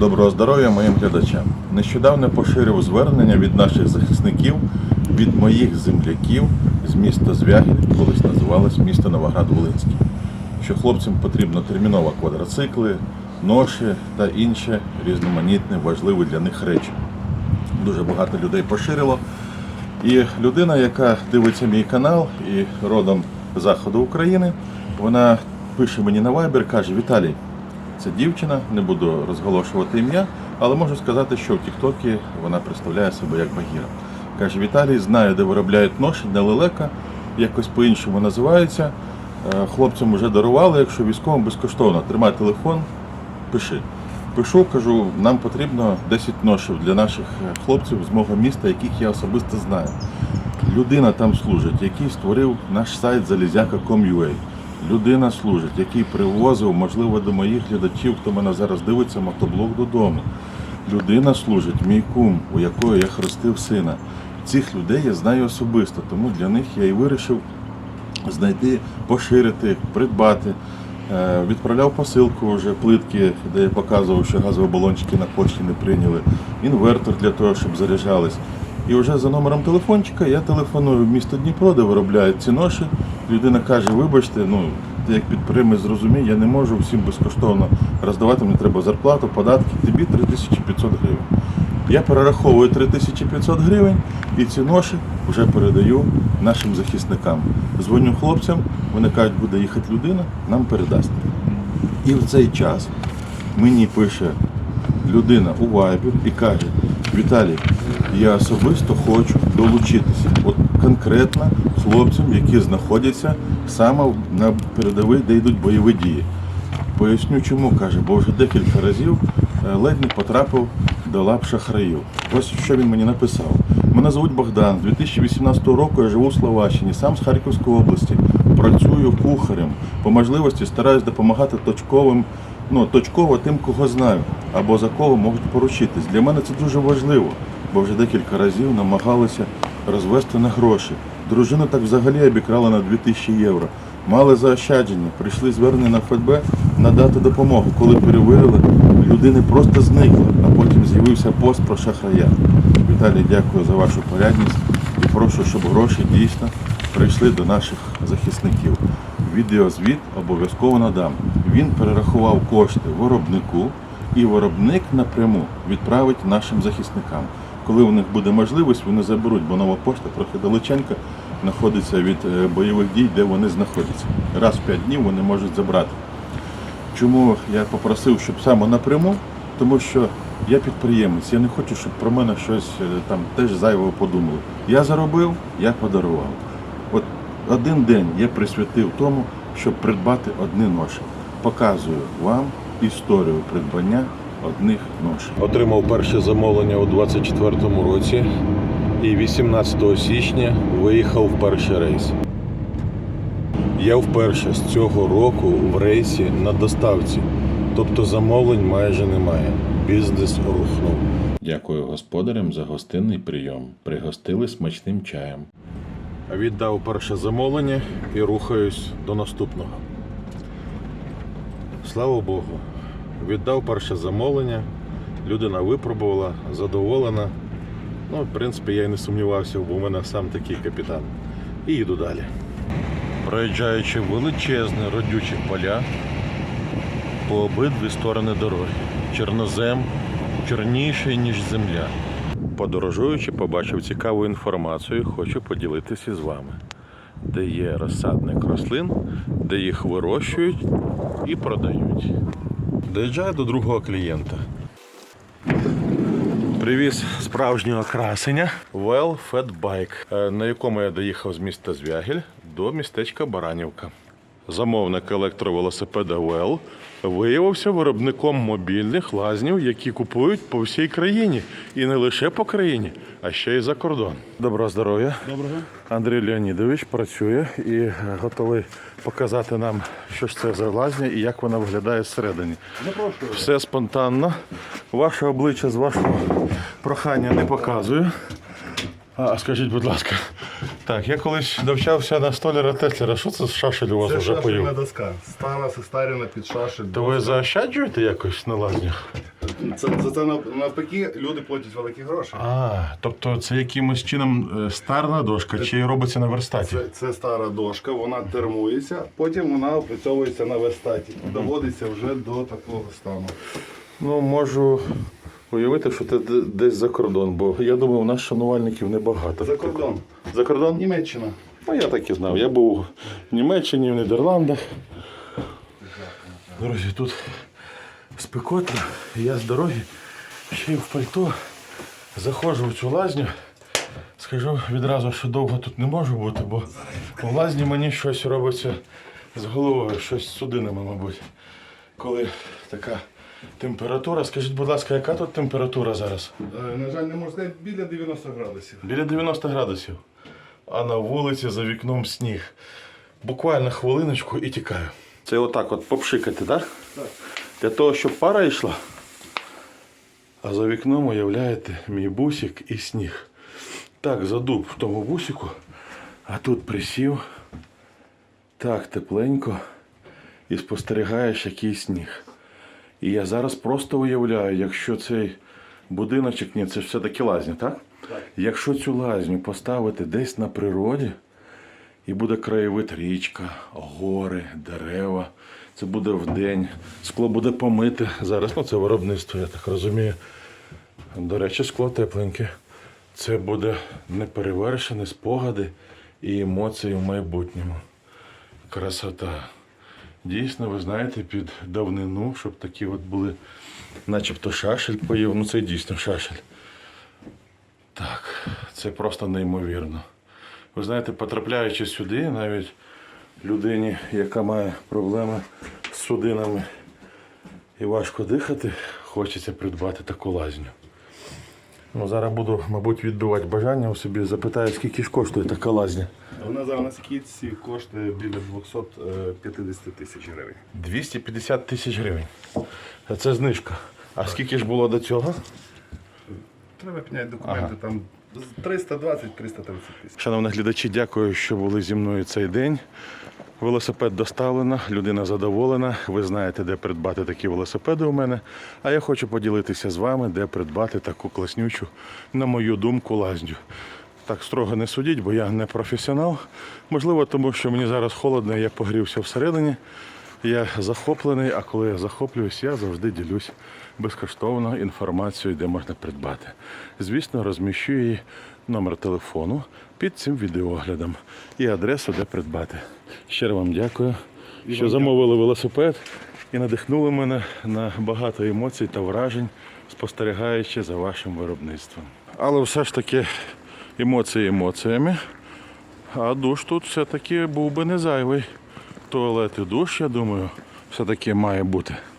Доброго здоров'я моїм глядачам. Нещодавно поширив звернення від наших захисників, від моїх земляків з міста Звягіль, колись називалось місто Новоград-Волинський, що хлопцям потрібно терміново квадроцикли, ноші та інші різноманітні важливі для них речі. Дуже багато людей поширило. І людина, яка дивиться мій канал і родом заходу України, вона пише мені на Viber, каже: Віталій, це дівчина, не буду розголошувати ім'я, але можу сказати, що в Тіктокі вона представляє себе як Багіра. Каже, Віталій, знаю, де виробляють ноші, де лелека, якось по-іншому називається. Е, Хлопцям вже дарували, якщо військовим безкоштовно. Тримай телефон, пиши. Пишу, кажу, нам потрібно 10 ношів для наших е, хлопців з мого міста, яких я особисто знаю. Людина там служить, який створив наш сайт залізяка.com.ua. Людина служить, який привозив, можливо, до моїх глядачів, хто мене зараз дивиться, мотоблок додому. Людина служить, мій кум, у якої я хрестив сина. Цих людей я знаю особисто, тому для них я і вирішив знайти, поширити, придбати. Е, Відправляв посилку вже плитки, де я показував, що газові балончики на пошті не прийняли, інвертор для того, щоб заряджались. І вже за номером телефончика я телефоную в місто Дніпро, де виробляють ці ноші. Людина каже, вибачте, ну ти як підприємець зрозумій, я не можу всім безкоштовно роздавати, мені треба зарплату, податки, тобі 3500 гривень. Я перераховую 3500 гривень і ці ноші вже передаю нашим захисникам. Дзвоню хлопцям, вони кажуть, буде їхати людина, нам передасть. І в цей час мені пише людина у Viber і каже: Віталій, я особисто хочу долучитися. От конкретно хлопцям, які знаходяться саме на передовій, де йдуть бойові дії. Поясню чому каже, бо вже декілька разів е, ледь не потрапив до лап шахраїв. Ось що він мені написав. Мене звуть Богдан. З 2018 року я живу в Словаччині, сам з Харківської області. Працюю кухарем. По можливості стараюсь допомагати точковим, ну точково тим, кого знаю, або за кого можуть поручитись. Для мене це дуже важливо, бо вже декілька разів намагалися розвести на гроші. Дружину так взагалі обікрала на 2000 євро. Мали заощадження, прийшли звернення на ФСБ надати допомогу. Коли перевірили, людини просто зникли, а потім з'явився пост про шахрая. Віталій, дякую за вашу порядність і прошу, щоб гроші дійсно прийшли до наших захисників. Відеозвіт обов'язково надам. Він перерахував кошти виробнику, і виробник напряму відправить нашим захисникам. Коли у них буде можливість, вони заберуть, бо нова пошта трохи далеченька знаходиться від е, бойових дій, де вони знаходяться. Раз в 5 днів вони можуть забрати. Чому я попросив, щоб саме напряму? Тому що я підприємець, я не хочу, щоб про мене щось е, там теж зайве подумали. Я заробив, я подарував. От один день я присвятив тому, щоб придбати одні ноші. Показую вам історію придбання одних ношей. Отримав перше замовлення у 24-му році і 18 січня виїхав в перший рейс. Я вперше з цього року в рейсі на доставці, тобто замовлень майже немає. Бізнес рухнув. Дякую господарям за гостинний прийом. Пригостили смачним чаєм. Віддав перше замовлення і рухаюсь до наступного. Слава Богу, віддав перше замовлення, людина випробувала, задоволена. Ну, в принципі, я й не сумнівався, бо в мене сам такий капітан. І їду далі. Проїжджаючи величезні родючі поля по обидві сторони дороги. Чорнозем чорніший, ніж земля. Подорожуючи, побачив цікаву інформацію, хочу поділитися з вами, де є розсадник рослин, де їх вирощують і продають. Доїжджаю до другого клієнта. Привіз справжнього красення Well Fed Bike, е, на якому я доїхав з міста Звягіль до містечка Баранівка. Замовник електровелосипеда Well виявився виробником мобільних лазнів, які купують по всій країні. І не лише по країні, а ще й за кордон. Доброго здоров'я. Доброго. Андрій Леонідович працює і готовий показати нам, що ж це за лазня і як вона виглядає зсередині. Запрошую. Все спонтанно. Ваше обличчя з вашого прохання не показую. А скажіть, будь ласка, так, я колись навчався на столяра Теслера. Що це з шашель у вас Це вже шашельна поїв? доска. Стара, состарена під шашель. То ви заощаджуєте якось на лазнях? Це, це, це навпаки, люди платять великі гроші. А, тобто це якимось чином е, старна дошка чи робиться на верстаті? Це, це стара дошка, вона термується, потім вона опрацьовується на верстаті. Доводиться вже до такого стану. Ну, можу уявити, що це десь за кордон, бо я думаю, у нас шанувальників небагато. За кордон. За кордон? Німеччина. Ну, я так і знав. Я був в Німеччині, в Нідерландах. Друзі, тут спекотно, я з дороги ще й в пальто заходжу в цю лазню. Скажу відразу, що довго тут не можу бути, бо в лазні мені щось робиться з головою, щось з судинами, мабуть. Коли така температура. Скажіть, будь ласка, яка тут температура зараз? Е, На жаль, не можу сказати, біля 90 градусів. Біля 90 градусів. А на вулиці за вікном сніг. Буквально хвилиночку і тікаю. Це отак от попшикати, так? Так. Для того, щоб пара йшла. А за вікном уявляєте мій бусик і сніг. Так, задуб в тому бусику, а тут присів. Так, тепленько. І спостерігаєш, який сніг. І я зараз просто уявляю, якщо цей будиночок, ні, це ж все-таки лазня, так? Так. Якщо цю лазню поставити десь на природі, і буде краєвид річка, гори, дерева. Це буде вдень. Скло буде помите. Зараз ну, це виробництво, я так розумію. До речі, скло тепленьке. Це буде неперевершені спогади і емоції в майбутньому. Красота. Дійсно, ви знаєте, під давнину, щоб такі от були, начебто шашель поїв. Ну це дійсно шашель. Так, це просто неймовірно. Ви знаєте, потрапляючи сюди, навіть людині, яка має проблеми з судинами і важко дихати, хочеться придбати таку лазню. Ну, зараз буду, мабуть, відбивати бажання у собі, запитаю, скільки ж коштує така лазня. Вона зараз на скидці коштує біля 250 тисяч гривень. 250 тисяч гривень. Це знижка. А скільки ж було до цього? Треба підняти документи, там 320-330 тисяч. Шановні глядачі, дякую, що були зі мною цей день. Велосипед доставлено, людина задоволена. Ви знаєте, де придбати такі велосипеди у мене. А я хочу поділитися з вами, де придбати таку класнючу, на мою думку, лазню. Так строго не судіть, бо я не професіонал. Можливо, тому що мені зараз холодно, я погрівся всередині. Я захоплений, а коли я захоплююсь, я завжди ділюсь безкоштовно інформацією, де можна придбати. Звісно, розміщу її номер телефону під цим відеоглядом і адресу, де придбати. Щиро вам дякую, що замовили велосипед і надихнули мене на багато емоцій та вражень, спостерігаючи за вашим виробництвом. Але все ж таки емоції емоціями. А душ тут все-таки був би не зайвий. Туалет і душ, я думаю, все-таки має бути.